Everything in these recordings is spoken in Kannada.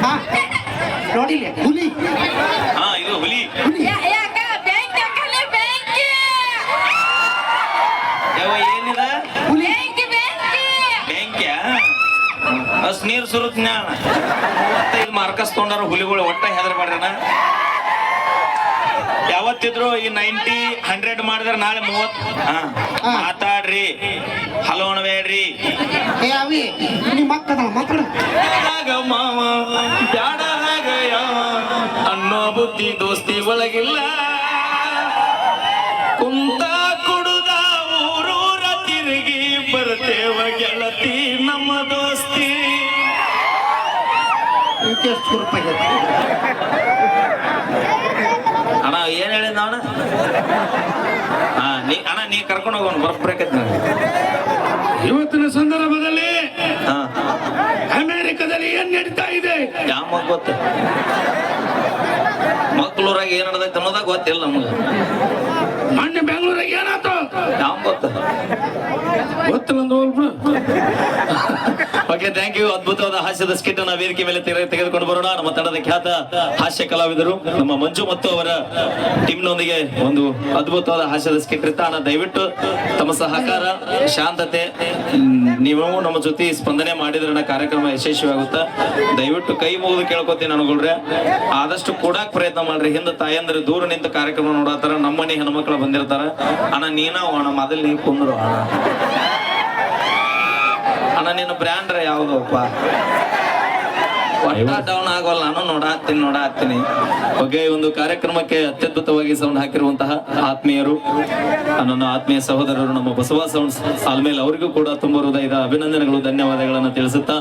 ಹಾ? ನೋಡಿಲ್ಲ ಹುಲಿ. ಹಾ ಇದು ಹುಲಿ. ಹುಲಿ. ಏನಿದ? ಬೆಂಕ್ಯ? ಅಸ್ ನೀರ್ ಸುರುತ್ತ ಜ್ಞಾನ ಮಾರ್ಕಸ್ ತೊಗೊಂಡಾರ ಹುಲಿಗಳು ಒಟ್ಟ ಹೆದರ್ ಮಾಡ್ರನ ಈ ನೈಂಟಿ ಹಂಡ್ರೆಡ್ ಮಾಡಿದ್ರೆ ನಾಳೆ ಮೂವತ್ ಹಾ. ಮಾತಾಡ್ರಿ. ಹಲೋ ಬೇಡ್ರಿ ಮಾವ ಅನ್ನೋ ಬುದ್ಧಿ ದೋಸ್ತಿ ಒಳಗಿಲ್ಲ. ಕುಂತ ಕುಡುದ ಊರೂರ ತಿರುಗಿ ಬರ್ತೇವ ಗೆಳತಿ ನಮ್ಮ ದೋಸ್ತಿ. ರೂಪಾಯಿ ಆಗೈತೆ? ಅಣ್ಣ ಏನ್ ಹೇಳಿದ ಅಣ್ಣ ಹಾ ನೀ ಅಣ್ಣ ನೀ ಕರ್ಕೊಂಡು ಹೋಗೋಣ ಬರ್ಬೇಕೈತ್ ನನಗೆ ಇವತ್ತಿನ ಸಂದರ್ಭದಲ್ಲಿ ಹಾ. ಅಮೆರಿಕದಲ್ಲಿ ಏನ್ ನಡೀತಾ ಇದೆ? ಯಾವ ಗೊತ್ತ? ಮಕ್ಳೂರಾಗ ಏನ್ ನಡೆದೈತೆ ಅನ್ನೋದಾಗ ಗೊತ್ತಿಲ್ಲ ನಮ್ಗೆ. ಮೊನ್ನೆ ಬೆಂಗಳೂರಾಗ ಏನಾಯ್ತು? ನಾವು ಗೊತ್ತ. ಗೊತ್ತಿಲ್ಲ ಓಕೆ ಥ್ಯಾಂಕ್ ಯು ಅದ್ಭುತವಾದ ಹಾಸ್ಯದ ಸ್ಕಿಟ್ ಅನ್ನ ವೇದಿಕೆ ಮೇಲೆ ತೆಗೆದುಕೊಂಡು ಬರೋಣ. ನಮ್ಮ ತಂಡದ ಖ್ಯಾತ ಹಾಸ್ಯ ಕಲಾವಿದರು ನಮ್ಮ ಮಂಜು ಮತ್ತು ಅವರ ಟೀಮ್ ನೊಂದಿಗೆ ಒಂದು ಅದ್ಭುತವಾದ ಹಾಸ್ಯದ ಸ್ಕಿಟ್ ಇರ್ತಾನ ದಯವಿಟ್ಟು ತಮ್ಮ ಸಹಕಾರ ಶಾಂತತೆ ನೀವು ನಮ್ಮ ಜೊತೆ ಸ್ಪಂದನೆ ಮಾಡಿದ್ರೆ ಕಾರ್ಯಕ್ರಮ ಯಶಸ್ವಿಯಾಗುತ್ತಾ. ದಯವಿಟ್ಟು ಕೈ ಮುಗಿದು ಕೇಳ್ಕೊತೀನಿ ನನಗೊಳ್ರೆ ಆದಷ್ಟು ಕೊಡಾಕ್ ಪ್ರಯತ್ನ ಮಾಡ್ರಿ. ಹಿಂದೆ ತಾಯಂದ್ರೆ ದೂರ ನಿಂತ ಕಾರ್ಯಕ್ರಮ ನೋಡತ್ತಾರ ನಮ್ಮನೆ ಹೆಣ್ಮಕ್ಳು ಬಂದಿರ್ತಾರ. ಅಣ್ಣ, ನೀನ ಅಣ್ಣ ಮೊದಲು ನೀ ಕುಂದ್ರು ಅಣ್ಣ. ಅಣ್ಣ, ನಿನ್ನ ಬ್ರ್ಯಾಂಡ್ರ ಯಾವ್ದಪ್ಪ ಒಟ್ಟ ಡೌನ್ ಆಗೋಲ್ಲ ನಾನು ನೋಡಾತ್ತೀನಿ ನೋಡಾತ್ತೀನಿ. ಓಕೆ ಒಂದು ಕಾರ್ಯಕ್ರಮಕ್ಕೆ ಅತ್ಯದ್ಭುತವಾಗಿ ಸೌಂಡ್ ಹಾಕಿರುವಂತಹ ಆತ್ಮೀಯರು ನನ್ನ ಆತ್ಮೀಯ ಸಹೋದರರು ನಮ್ಮ ಬಸವ ಸೌಂಡ್ ಸಾಲ್ಮೇಲ್ ಅವರಿಗೂ ಕೂಡ ತುಂಬ ಹೃದಯದ ಅಭಿನಂದನೆಗಳು ಧನ್ಯವಾದಗಳನ್ನ ತಿಳಿಸುತ್ತಾ.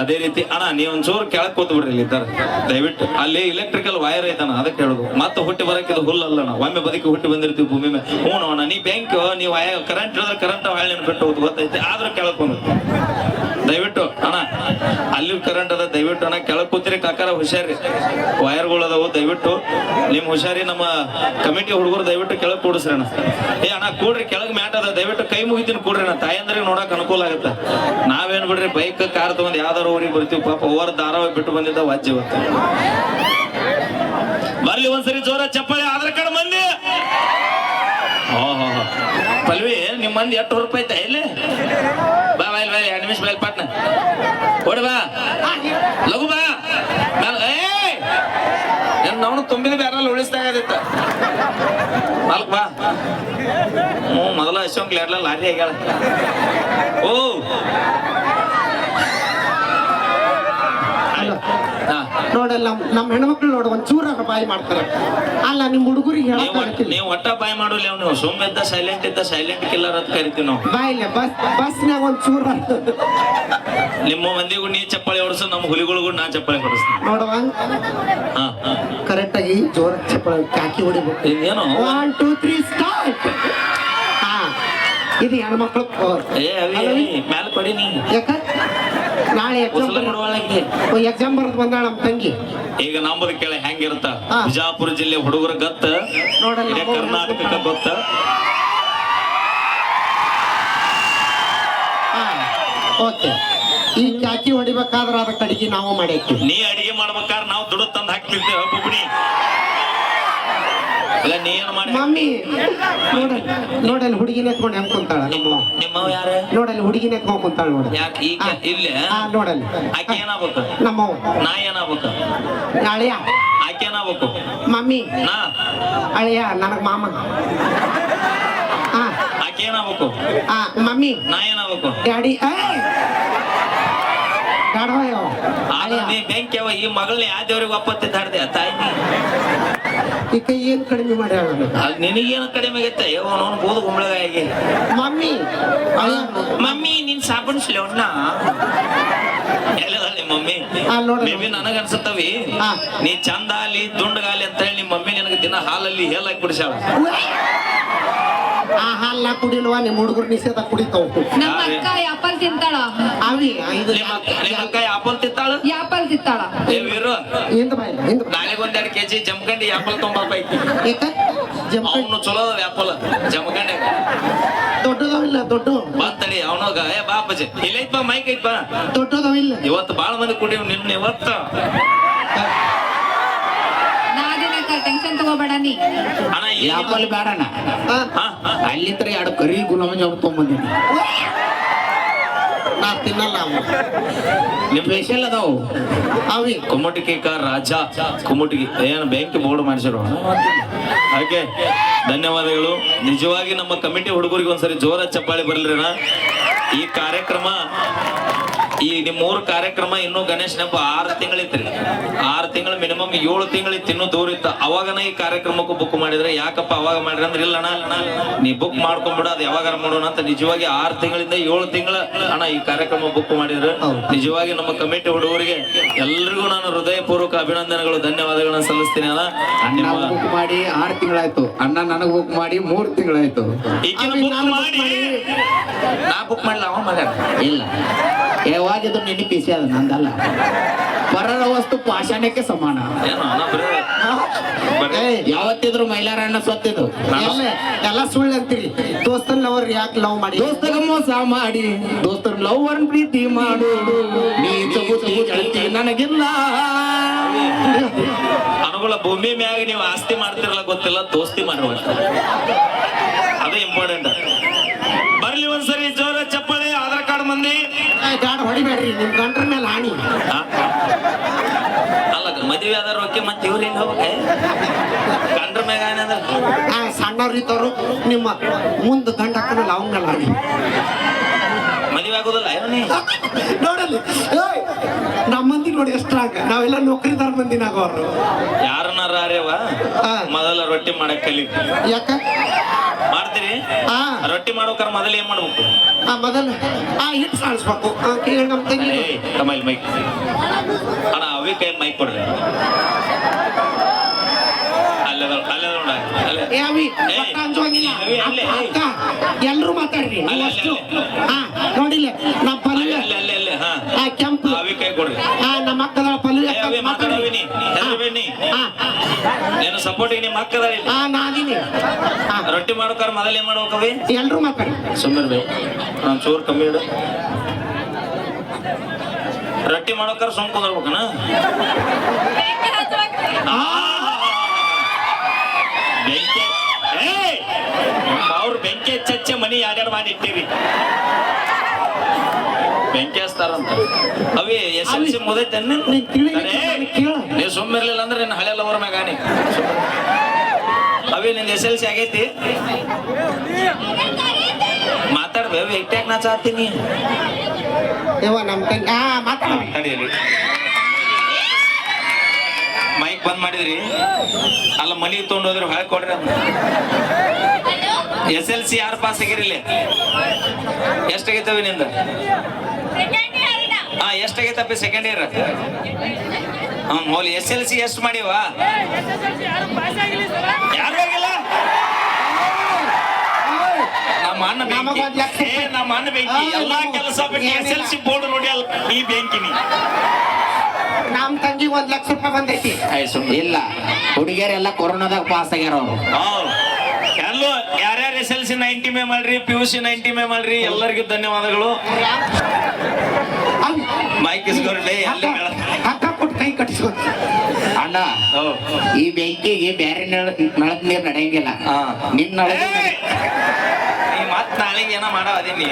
ಅದೇ ರೀತಿ ಅಣ್ಣ ನೀವು ಒಂಚೂರು ಕೆಳಕ್ ಕೂತ್ ಬಿಡ್ರಿ ಇಲ್ಲಿ ಇದ್ದಾರೆ. ದಯವಿಟ್ಟು ಅಲ್ಲಿ ಎಲೆಕ್ಟ್ರಿಕಲ್ ವೈರ್ ಐತಣ್ಣ ಅದಕ್ಕೆ ಹೇಳುದು. ಮತ್ತೆ ಹುಟ್ಟಿ ಬರಕ್ಕೆ ಇದು ಹುಲ್ಲ ಅಲ್ಲಣ್ಣ. ಒಮ್ಮೆ ಬದುಕಿ ಹುಟ್ಟಿ ಬಂದಿರ್ತೀವಿ ಭೂಮಿ ಮೇಲೆ. ಹ್ಞೂ ಅಣ್ಣ ನೀ ಬ್ಯಾಂಕ್ ನೀವು ಕರೆಂಟ್ ಇಳಿದ್ರೆ ಕರೆಂಟ್ ಹೊಳ್ಳಿ ಬಿಟ್ಟು ಗೊತ್ತೈತೆ. ಆದ್ರೂ ಕೆಳಕ್ ಬಂದು ದಯವಿಟ್ಟು ಅಲ್ಲಿ ಕರೆಂಟ್ ಅದ. ದಯವಿಟ್ಟು ಅಣ್ಣ, ಕೆಳಗ್ ಕೂತಿರಿ ಕಾಕಾರ ಹುಷಾರಿ ವೈರ್ಗಳು ಅದಾವು, ದಯವಿಟ್ಟು. ನಿಮ್ ಹುಷಾರಿ, ನಮ್ಮ ಕಮಿಟಿ ಹುಡುಗರು ದಯವಿಟ್ಟು ಕೆಳಗ್ ಕೂಡಿಸ್ರಿ ಅಣ್ಣ. ಏ ಅಣ್ಣ, ಕೂಡ್ರಿ, ಕೆಳಗ್ ಮ್ಯಾಟ್ ಅದ. ದಯವಿಟ್ಟು ಕೈ ಮುಗಿತೀನಿ ಕೂಡ್ರಿ ಅಣ್ಣ. ತಾಯಂದ್ರಿಗೆ ನೋಡಕ್ ಅನುಕೂಲ ಆಗುತ್ತೆ. ನಾವೇನ್ ಬಿಡ್ರಿ ಬೈಕ್ ಕಾರ್ ತಗೊಂಡ್ ಯಾವ್ದಾರ ಊರಿಗೆ ಬರ್ತೀವಿ. ಪಾಪ ಓವರ್ ಧಾರಾವಾಹಿ ಬಿಟ್ಟು ಬಂದಿದ್ದ ವಾಜ್ಯ ಇವತ್ತು. ಬರ್ಲಿ ಒಂದ್ಸರಿ ಜೋರ ಚಪ್ಪಾಳೆ, ಆಧಾರ್ ಕಾರ್ಡ್ ಮಂದಿ ಪಲ್ವಿ ಮಂದಿ ಎಷ್ಟು ರೂಪಾಯಿ ಐತೆ? ಇಲ್ಲಿ ಬಾ ಬಾಯ್ ಬಾ ಇಲ್ಲಿ, ಎರಡು ನಿಮಿಷ ಬಾ ಪಾಟ್ನ. ಬಾ. ಲಘು ಬಾ. ನಾನು ಅವನು ತುಂಬಿದ ಬ್ಯಾರಲ್ಲಿ ಉಳಿಸ್ದಾಗದಿತ್ತ ನಾಲ್ಕು ಬಾ. ಹ್ಞೂ ಮೊದಲ ಅಶೋಕ್ ಲಾರಿ ಆಗ್ಯಾಳ. ಓ ಹಾ ನೋಡಲ್ಲ ನಮ್ ನಮ್ಮ ಹೆಣ್ಮಕ್ಳು ನೋಡು ಒಂದ್ ಚೂರ ಬಾಯಿ ಮಾಡ್ತಾರೆ. ಅಲ್ಲ ನಿಮ್ ಹುಡುಗರಿಗೆ ಹೇಳಕ್ ನೀವು ಆಗತ್ತಿಲ್ಲ. ನೀವು ಒಟ್ಟ ಬಾಯ್ ಮಾಡೋಲ್ಲ ನೀವು ಸುಮ್ಮನೆ ಇದ್ದ ಸೈಲೆಂಟ್ ಇದ್ದ ಸೈಲೆಂಟ್ ಕಿಲ್ಲರ್ ಅಂತ ಕರಿತೀವಿ ನಾವು. ಬಾಯಿಲ್ಲ ಬಸ್ ಬಸ್ನಾಗ ಒಂದ್ ಚೂರ ನಿಮ್ಮ ಮಂದಿಗೂ ನೀ ಚಪ್ಪಾಳಿ ಹೊಡ್ಸು ನಮ್ಮ ಹುಲಿಗಳಿಗೂ ನಾ ಚಪ್ಪಾಳಿ ಹೊಡಿಸ್ತೀನಿ. ನೋಡುವ. ಕರೆಕ್ಟ್ ಆಗಿ ಜೋರ ಚಪ್ಪಾಳಿ ಕಾಕಿ ಹೊಡಿಬೇಕು. ಇದೇನು ಒನ್ ಟೂ ತ್ರೀ ಸ್ಟಾರ್ಟ್ ಹಾ. ಇದು ಹೆಣ್ಮಕ್ಳು. ಮಕ್ಕಳು ಏ ಮ್ಯಾಲ ಕೊಡಿ ನೀ. ಯಾಕ? ನಾಳೆ ಎಕ್ಸಾಮ್ ಎಕ್ಸಾಮ್ ಬರ್ದು ಬಂದಾಳ ನಮ್ಮ ತಂಗಿ. ಈಗ ನಂಬುದು ಕೇಳ ಹೆಂಗಿರುತ್ತ. ಬಿಜಾಪುರ ಜಿಲ್ಲೆ ಹುಡುಗರ ಗತ್ತ? ನೋಡಲ್ಲ ಕರ್ನಾಟಕಕ್ಕೆ ಗೊತ್ತ? ಓಕೆ. ಈ ಚಾಕಿ ಹೊಡಿಬೇಕಾದ್ರೆ ಅದಕ್ಕೆ ಅಡಿಗೆ ನಾವು ಮಾಡೈತಿ ನೀ ಅಡಿಗೆ ಮಾಡ್ಬೇಕಾದ್ರೆ ನಾವು ದುಡ್ಡು ತಂದು ಹಾಕ್ತಿದ್ದೇವೆ ಬುಬ್ಣಿ ಇಲ್ಲ ನೀ ಏನು ಮಾಡಿ ಮಮ್ಮಿ ನೋಡಲ್ ನೋಡಲ್ ಹುಡುಗಿನ ಎತ್ಕೊಂಡು ಹೆಂಗ್ ಕುಂತಾಳ ನಮ್ಮ ನಿಮ್ಮವ ಯಾರು? ನೋಡಲ್ ಹುಡುಗಿನ ಎತ್ಕೊಂಡ್ ಕುಂತಾಳ ನೋಡ. ಯಾಕೆ ಈಗ ಇಲ್ಲೇ? ಆ ನೋಡಲ್ ಆಕೆ ಏನಾಗ್ಬೇಕು? ನಮ್ಮವ್ ನಾ ಏನಾಗ್ಬೇಕು? ಅಳಿಯ. ಆಕೆ ಏನಾಗ್ಬೇಕು? ಮಮ್ಮಿ. ನಾ? ಅಳಿಯ ನನಗ್ ಮಾಮ. ಆ. ಆಕೆ ಏನಾಗ್ಬೇಕು? ಆ ಮಮ್ಮಿ. ನಾ ಏನಾಗ್ಬೇಕು? ಡ್ಯಾಡಿ ಗಾಡವಾಯೋ ಆದ್ರೆ ನೀ ಬೆಂಕಿ ಅವ ಈ ಮಗಳನ್ನ ಯಾವ ದೇವ್ರಿಗೆ ಒಪ್ಪತ್ತಿದ್ದ ಹಾಡ್ದೆ ತಾಯಿ ಈಗ ಏನ್ ಕಡಿಮೆ ಮಾಡ್ಯಾಳ ನಿನಗೇನು ಕಡಿಮೆ ಆಗೈತೆ? ಅವನು ಬೋದ ಗುಂಬಳಗಾಗಿ ಮಮ್ಮಿ. ಮಮ್ಮಿ ನಿನ್ ಸಾಬೂನ್ ಸ್ಲೋಣ್ಣ ಎಲ್ಲದ ನಿಮ್ಮ ಮಮ್ಮಿ. ಮೇಬಿ ನನಗ ಅನ್ಸತ್ತವಿ. ನೀ ಚಂದಾಲಿ ದುಂಡಗಾಲಿ ಅಂತ ಹೇಳಿ ನಿಮ್ಮ ಮಮ್ಮಿ ನಿನಗೆ ದಿನ ಹಾಲಲ್ಲಿ ಹೇಳಾಕ್ ಕುಡಿಸ್ಯಾಳ. ಆ ಹಾಲ್ ಕುಡಿಲ್ವ? ನಿಮ್ ಹುಡುಗರು ನಿಷೇಧ ಕುಡಿತಾವ. ನಮ್ಮ ಅಕ್ಕ ಯಾಪಲ್ ತಿಂತಾಳ. ಅವಿ ಇದು ನಿಮ್ಮ ನಿಮ್ಮ ಅಕ್ಕ ಆಪಲ್ ತಿತ್ತಾಳು ಯಾಪಲ್ ತಿಂತಾಳ. ಏ ವೀರು. ಹಿಂದ್ ಬಾಯ್ ಹಿಂದ್ ನಾಳೆಗೆ ಒಂದೆರಡು ಕೆಜಿ ಜಮಖಂಡಿ ಆಪಲ್ ತೊಂಬರ್ಬೇಕು ಏಕ? ಜಂಪ ಅವನು ಚಲೋ ಆಪಲ್ ಜಮಖಂಡಿ ದೊಡ್ಡದವಿಲ್ಲ ದೊಡ್ಡ? ಬರ್ತಡಿ ಅವನಾಗ ಏ ಬಾ ಅಪ್ಪಾಜಿ. ಇಲ್ಲೈತ್ ಬಾ ಮೈಕ್ ಐತ್ ಬಾ. ದೊಡ್ಡದವಿಲ್ಲ ಇವತ್ತು ಬಾಳ ಮಂದಿ ಕುಡಿಯೋ ನಿನ್ನ ಇವತ್ತು. ಟೆನ್ಷನ್ ತಗೋಬೇಡ ನೀ. ಅಣ್ಣ ಯಾಪಲ್ ಬೇಡಣ ಅಲ್ಲಿತ್ರ ಎರಡು ಕರಿ ಗುಲಾಬ್ ಜಾಮ್ ತೊಗೊಂಬಂದಿನಿ. ನಾ ತಿನ್ನಲ್ಲ ನಿಮ್ ಸ್ಪೆಷಲ್ ಅದಾವು. ಅವಿ. ಕುಮ್ಮಟಿಗೆ ಕ ರಾಜ. ಕುಮ್ಮಟಿಗೆ ಏನು ಬೆಂಕಿ ಬೋರ್ಡ್ ಮಾಡಿಸಿರು. ಓಕೆ ಧನ್ಯವಾದಗಳು. ನಿಜವಾಗಿ ನಮ್ಮ ಕಮಿಟಿ ಹುಡುಗರಿಗೆ ಒಂದ್ಸರಿ ಜೋರ ಚಪ್ಪಾಳಿ ಬರ್ಲಿರಣ ಈ ಕಾರ್ಯಕ್ರಮ ಈ ಮೂರು ಕಾರ್ಯಕ್ರಮ ಇನ್ನು ಗಣೇಶ್ ಹಬ್ಬ ಆರು ತಿಂಗಳಿತ್ರಿ ಆರು ತಿಂಗಳು ಮಿನಿಮಮ್ ಏಳು ತಿಂಗಳಿತ್ತು ಇನ್ನೂ ದೂರ ಇತ್ತು. ಅವಾಗನ ಈ ಕಾರ್ಯಕ್ರಮಕ್ಕೂ ಬುಕ್ ಮಾಡಿದ್ರೆ ಯಾಕಪ್ಪ ಅವಾಗ ಮಾಡಿದ್ರೆ ಅಂದ್ರೆ ಇಲ್ಲ ಅಣ್ಣ ನೀ ಬುಕ್ ಮಾಡ್ಕೊಂಡ್ಬಿಡ ಅದು ಯಾವಾಗ ಮಾಡೋಣ ಅಂತ ನಿಜವಾಗಿ ಆರು ತಿಂಗಳಿಂದ ಏಳು ತಿಂಗಳ ಅಣ್ಣ ಈ ಕಾರ್ಯಕ್ರಮ ಬುಕ್ ಮಾಡಿದ್ರು. ನಿಜವಾಗಿ ನಮ್ಮ ಕಮಿಟಿ ಹುಡುಗರಿಗೆ ಎಲ್ರಿಗೂ ನಾನು ಹೃದಯಪೂರ್ವಕ ಅಭಿನಂದನೆಗಳು ಧನ್ಯವಾದಗಳನ್ನ ಸಲ್ಲಿಸ್ತೀನಿ ಅಣ್ಣ. ಬುಕ್ ಮಾಡಿ ಆರು ತಿಂಗಳಾಯ್ತು. ಅಣ್ಣ ನನಗೆ ಬುಕ್ ಮಾಡಿ ಮೂರ್ ತಿಂಗಳಾಯ್ತು. ನಾ ಬುಕ್ ಮಾಡ್ಲ ಅವ ಮಗ ಇಲ್ಲ. ಯಾವಾಗಿದ್ರು ನಿನ್ನ ಪಿಸಿ ಅದ ನಂದಲ್ಲ. ಪರರ ವಸ್ತು ಪಾಷಾಣಕ್ಕೆ ಸಮಾನ. ಯಾವತ್ತಿದ್ರು ಮೈಲಾರಣ್ಣ ಅಣ್ಣ ಎಲ್ಲ? ಎಲ್ಲ ಸುಳ್ಳು ಅಂತೀರಿ ದೋಸ್ತನ್ ಲವರ್ ಯಾಕೆ ಲವ್ ಮಾಡಿ? ದೋಸ್ತಗ ಮೋಸ ಮಾಡಿ. ದೋಸ್ತರ ಲವ್ ಅನ್ ಪ್ರೀತಿ ಮಾಡು. ನೀ ತಗುತಿ ಗೆಳತಿ ನನಗಿಲ್ಲ. ಅನುಗುಳ ಭೂಮಿ ಮ್ಯಾಗ ನೀವು ಆಸ್ತಿ ಮಾಡ್ತಿರಲ್ಲ ಗೊತ್ತಿಲ್ಲ ದೋಸ್ತಿ ಮಾಡುವ ಅದೇ ಇಂಪಾರ್ಟೆಂಟ್ ಬರ್ಲಿ ಒಂದ್ಸರಿ ಜೋರ ಚಪ್ಪಾಳೆ ಆಧಾರ್ ಕಾರ್ಡ್ ಮಂದಿ ಬ್ಯಾಡ ಹೊಡಿಬೇಡ್ರಿ ನಿಮ್ ಗಂಟ್ರ ಮೇಲೆ ಹಾನಿ ಆ? ಅಲ್ಲ ಮದುವೆ ಆದಾರ ಓಕೆ ಮತ್ತೆ ಇವ್ರಿಂದ ಹೋಗ್ಬೇಕೆ ಗಂಡ್ರ ಮ್ಯಾಗ ಏನಂದ್ರೆ ಆ, ಸಣ್ಣವ್ರಿದ್ದವರು ನಿಮ್ಮ ಮುಂದ್ ಗಂಡ ಹಾಕೋದಲ್ಲ ಅವಂಗಲ್ಲ ಹಾನಿ ಮದುವೆ ಆಗೋದಲ್ಲ ಏನೋ ನೀ? ನೋಡಲ್ಲಿ ಏಯ್, ನಮ್ಮ ಮಂದಿ ನೋಡಿ ಎಷ್ಟ್ರಾಗ ನಾವೆಲ್ಲ ನೌಕರಿದಾರ ತರ ಯಾರನ್ನಾರ ಅರೇವ ಆ. ಮೊದಲ ರೊಟ್ಟಿ ಮಾಡಕ್ ಕಲಿ. ಯಾಕ? ಮಾಡ್ತೀರಿ? ಆ. ರೊಟ್ಟಿ ಮಾಡೋಕಾರ ಮೊದಲು ಏನ್ ಮಾಡ್ಬೇಕು? ಆ ಮೊದಲು ಆ ಹಿಟ್ಟು ಸಾಡಿಸ್ಬೇಕು ಆ, ಕೇಳಿ ನಮ್ಮ ತಂಗಿ. ಏ ಕಮಲ್ ಮೈಕ್ ಅಣ್ಣ ಅವೇ ಕೈ ಮೈಕ್ ಕೊಡ್ರಿ. ಅಲ್ಲೇ ಅಲ್ಲೇ ನೋಡ ಅಲ್ಲೇ. ಏ ಅವಿ ಅಲ್ಲೇ. ಅಕ್ಕ ಎಲ್ರು ಮಾತಾಡ್ರಿ. ಅಲ್ಲೇ, ನೀವು ಅಲ್ಲೇ, ಅಷ್ಟು ಹಾ ನೋಡಿಲ್ಲ ನಮ್ಮ ಪಲ್ಯ. ಅಲ್ಲೇ ಅಲ್ಲೇ ಅಲ್ಲೇ ಹಾ. ಆ ಕೆಂಪು. ಅವಿ ಕೈ ಕೊಡ್ರಿ. ಆ ನಮ್ಮ ಅಕ್ಕದ ಪಲ್ಯ ಏ, ಅವಿ ಮಾತಾಡವಿ ನೀ. ಹಾ ನೀನು ಸಪೋರ್ಟಿಗೆ ನಿಮ್ಮ ಹಾ ಹಾ. ರೊಟ್ಟಿ ಮಾಡೋಕಾರ ಮೊದಲು ಏನ್ ಮಾಡ್ಬೇಕವಿ ಎಲ್ರು ಮಾತಾಡಿ ಸುಮ್ಮನೆ ಬೇ ನಾನು ಚೂರು ಕಮ್ಮಿ ಇಡು. ರೊಟ್ಟಿ ಮಾಡೋಕಾರ ಸುಮ್ ಕುಂದ್ರಬೇಕನ? ಬೆಂಕಿ. ಏಯ್! ಅವ್ರು ಬೆಂಕಿ ಹಚ್ಚಚ್ಚೆ ಮನಿ ಯಾರ್ಯಾರು ಮಾಡಿ ಇಟ್ಟಿರಿ. ಬೆಂಕಿ ಹಚ್ತಾರಂತ ಅವಿ ಎಸ್ ಎಲ್ ಸಿ ನೀನ್ ಕೇಳು. ನೀವು ಸುಮ್ಮ ಇರ್ಲಿಲ್ಲ ಅಂದ್ರೆ ನಿನ್ನ ಹಳೆ ಲವರ್ ಮ್ಯಾಗಾನಿ ಅವಿ ನಿಂದ ಎಸ್ ಎಲ್ ಸಿ ಆಗೈತಿ? ಮಾತಾಡ್ಬೇ ಇಟ್ಯಾಕ್ ನಾ? ಚಾತೀನಿ ಮೈಕ್ ಬಂದ್ ಮಾಡಿದ್ರಿ. ಅಲ್ಲ ಮನಿ ತೊಗೊಂಡೋದ್ರೆ ಹೋದ್ರೆ ಹೊಳೆ ಕೊಡ್ರಿ ಎಸ್ ಎಲ್ ಸಿ ಯಾರು ಪಾಸ್ ಆಗಿರಲಿಲ್ಲ ಎಷ್ಟಾಗೈತವಿ ನಿಂದ. ಹಾ ಎಷ್ಟಾಗೈತಪ್ಪಿ ಸೆಕೆಂಡ್ ಇಯರ್ ಹ್ಮ್ ಹೋಲಿ ಎಸ್ ಎಲ್ ಸಿ ಎಷ್ಟು ಮಾಡಿವ? ಯಾರು ಆಗಿಲ್ಲ? ನಮ್ಮ ಅಣ್ಣ ಬೆಂಕಿ. ಏ ನಮ್ಮ ಅಣ್ಣ ಬೆಂಕಿ. ಎಲ್ಲಾ ಕೆಲಸ ಬಿಟ್ಟು ಎಸ್ ಎಲ್ ಸಿ ಬೋರ್ಡ್ ನೋಡಿ ಅಲ್ಲ ಈ ಬೆಂಕಿನಿ. ನಮ್ಮ ತಂಗಿ ಒಂದ್ ಲಕ್ಷ ರೂಪಾಯಿ ಬಂದೈತಿ. ಇಲ್ಲ. ಹುಡುಗಿಯರೆಲ್ಲ ಕೊರೋನಾದಾಗ ಪಾಸ್ ಆಗ್ಯಾರ ಅವ್ರು. ಹೌದು. ಎಲ್ಲೋ ಯಾರ್ಯಾರು ಎಸ್ ಎಲ್ ಸಿ ನೈಂಟಿ ಮೇ ಮಾಡ್ರಿ ಪಿ ಯು ಸಿ ನೈಂಟಿ ಮೇ ಮಾಡ್ರಿ ಎಲ್ಲರಿಗೂ ಧನ್ಯವಾದಗಳು. ಮೈಕ್ ಅಲ್ಲಿ ಅಕ್ಕ ಕೊಟ್ಟು ಕೈ ಕಟ್ಟಿಸ್ಕೊ. ಅಣ್ಣ ಈ ಬೆಂಕಿಗೆ ಬೇರೆ ನಳದ ನೀರ್ ನಡೆಯಂಗಿಲ್ಲ. ನಿನ್ನ ಈ ಮತ್ ನಾಳೆಗೆ ಏನೋ ಮಾಡೋ ಅದೀನಿ.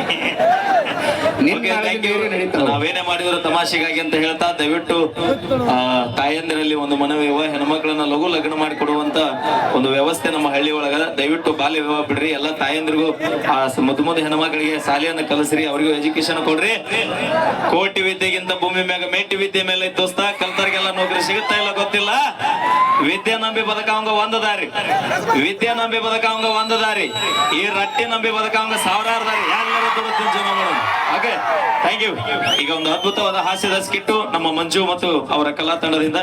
ನಾವೇನೇ ಮಾಡಿದ್ರು ತಮಾಷೆಗಾಗಿ ಅಂತ ಹೇಳ್ತಾ ದಯವಿಟ್ಟು ಆ, ತಾಯಂದಿರಲ್ಲಿ ಒಂದು ಮನವಿ ಇವ ಹೆಣ್ಮಕ್ಳನ್ನ ಲಘು ಲಗ್ನ ಮಾಡಿಕೊಡುವಂತ ಒಂದು ವ್ಯವಸ್ಥೆ ನಮ್ಮ ಹಳ್ಳಿ ಒಳಗ. ದಯವಿಟ್ಟು ಬಾಲ್ಯ ವಿವಾಹ ಬಿಡ್ರಿ. ಎಲ್ಲಾ ತಾಯಂದಿರಿಗೂ ಆ ಮುದ್ದು ಮುದ್ದು ಹೆಣ್ಮಕ್ಳಿಗೆ ಶಾಲೆಯನ್ನ ಕಲಿಸ್ರಿ ಅವ್ರಿಗೂ ಎಜುಕೇಶನ್ ಕೊಡ್ರಿ. ಕೋಟಿ ವಿದ್ಯೆಗಿಂತ ಭೂಮಿ ಮ್ಯಾಗ ಮೇಟಿ ವಿದ್ಯೆ ಮೇಲೆ ದೋಸ್ತ ಕಲ್ತವ್ರಿಗೆಲ್ಲ ನೌಕರಿ ಸಿಗುತ್ತಾ ಇಲ್ಲ ಗೊತ್ತಿಲ್ಲ. ವಿದ್ಯೆ ನಂಬಿ ಬದಕಾವಂಗ ಒಂದು ದಾರಿ. ವಿದ್ಯೆ ನಂಬಿ ಬದಕಾವಂಗ ಒಂದು ದಾರಿ. ಈ ರಟ್ಟಿ ನಂಬಿ ಬದುಕವಂಗ ಸಾವಿರಾರು ಯಾರು ದುಡಿದು ಜೀವನ ಓಕೆ ಥ್ಯಾಂಕ್ ಯು ಈಗ ಒಂದು ಅದ್ಭುತವಾದ ಹಾಸ್ಯದ ಸ್ಕಿಟ್ಟು ನಮ್ಮ ಮಂಜು ಮತ್ತು ಅವರ ಕಲಾ ತಂಡದಿಂದ